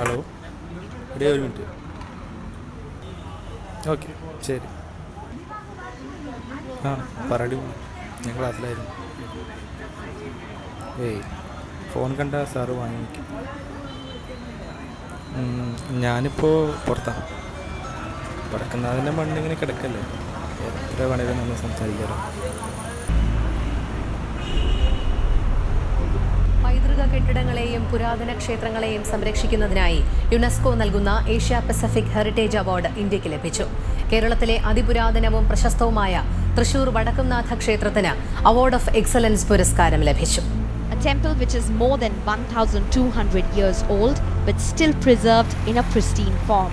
Hello. ഇടേ ഒരു minute. Okay. ശരി. ആ പറടി. ഞാൻ ക്ലാസ്സിലായിരുന്നു. ഏയ് ഫോൺ കണ്ട സാറ് വാങ്ങി ഞാനിപ്പോൾ പുറത്താണ് പറക്കുന്നതിന്റെ മണ്ണിങ്ങനെ കിടക്കല്ലേ. എത്ര വേണേലും നമ്മൾ സംസാരിക്കാറ് കെട്ടിടങ്ങളെയും പുരാതന ക്ഷേത്രങ്ങളെയും സംരക്ഷിക്കുന്നതിനായി യുനെസ്കോ നൽകുന്ന ഏഷ്യ പസഫിക് ഹെറിറ്റേജ് അവാർഡ് ഇന്ത്യയ്ക്ക് ലഭിച്ചു. കേരളത്തിലെ അതിപുരാതനവും പ്രശസ്തവുമായ തൃശൂർ വടക്കുംനാഥ ക്ഷേത്രത്തിന് അവാർഡ് ഓഫ് എക്സലൻസ് പുരസ്കാരം ലഭിച്ചു. A temple which is more than 1200 years old but still preserved in a pristine form.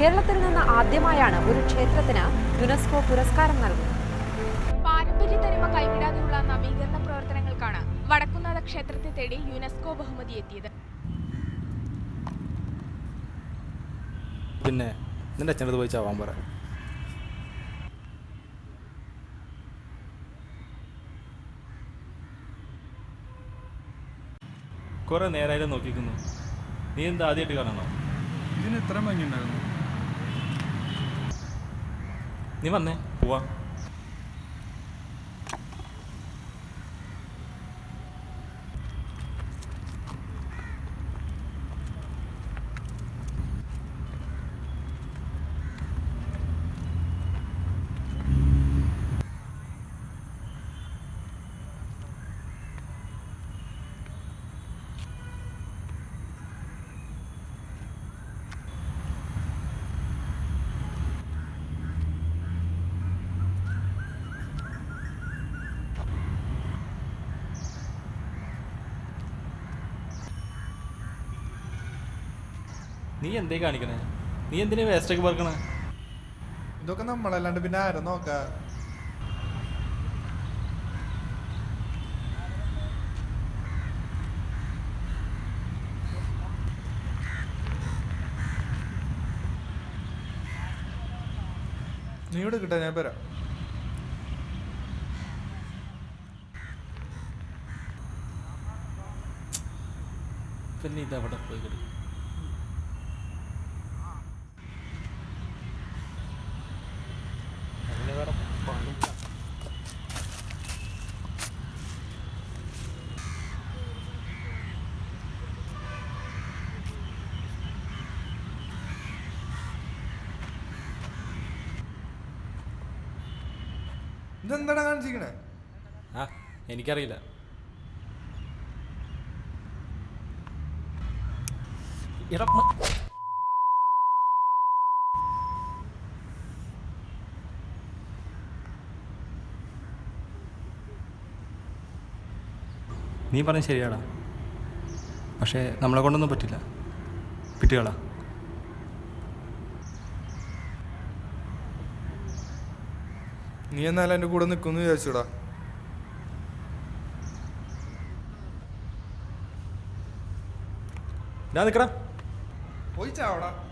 കേരളത്തിൽ നിന്ന് ആദ്യമായാണ് ഒരു ക്ഷേത്രത്തിന് യുനെസ്കോ പുരസ്കാരം നൽകുന്നത്. പാരമ്പര്യ തനിമ കൈവിടാതെയുള്ള നവീകരണ പ്രവർത്തനങ്ങൾക്കാണ് വടക്കുന്നാഥ ക്ഷേത്രത്തെ തേടി യുനെസ്കോ ബഹുമതി എത്തിയത്. പിന്നെ നിന്റെ അച്ഛനടുത്ത് പോയി ചാവാൻ പറ. കുറെ നേരായാലും നോക്കിക്കുന്നു. നീ എന്താ ആദ്യമായിട്ട് കാണണോ? ഇതിന് ഇത്ര ഭംഗി ഉണ്ടായിരുന്നു നീ വന്നേ പോവാ. നീ എന്തേ കാണിക്കണേ? നീ എന്തിനാ വേസ്റ്റൊക്കെ പറക്കണേ? ഇതൊക്കെ നമ്മളല്ലാണ്ട് പിന്നെ ആരും നോക്ക? നീ ഇവിടെ കിട്ടാ ഞാൻ വരാം. പിന്നെ ഇതവിടെ പോയി കിടക്കും ഇതെന്താടാ കാണിച്ചിരിക്കണേ? ആ എനിക്കറിയില്ല. എടാ നീ പറഞ്ഞ ശരിയാടാ. പക്ഷേ നമ്മളെ കൊണ്ടൊന്നും പറ്റില്ല. പിറ്റുകളാ. നീ എന്നാലും എന്റെ കൂടെ നിൽക്കുമെന്ന് വിചാരിച്ചുടാ. ഞാൻ നിൽക്കടാ. പോയി ചാവടാ.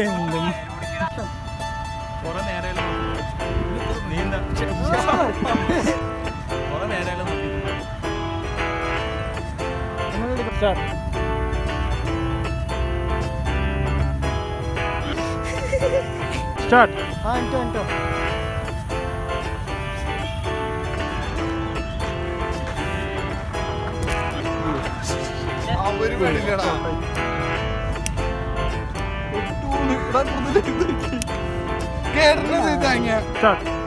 എന്തും സ്റ്റാർട്ട്. ആ എന്തോ എന്തോ അവർ പേടില്ലടാ ben burada daqui. ki. Karnını é dedin ya. Çat. Tá.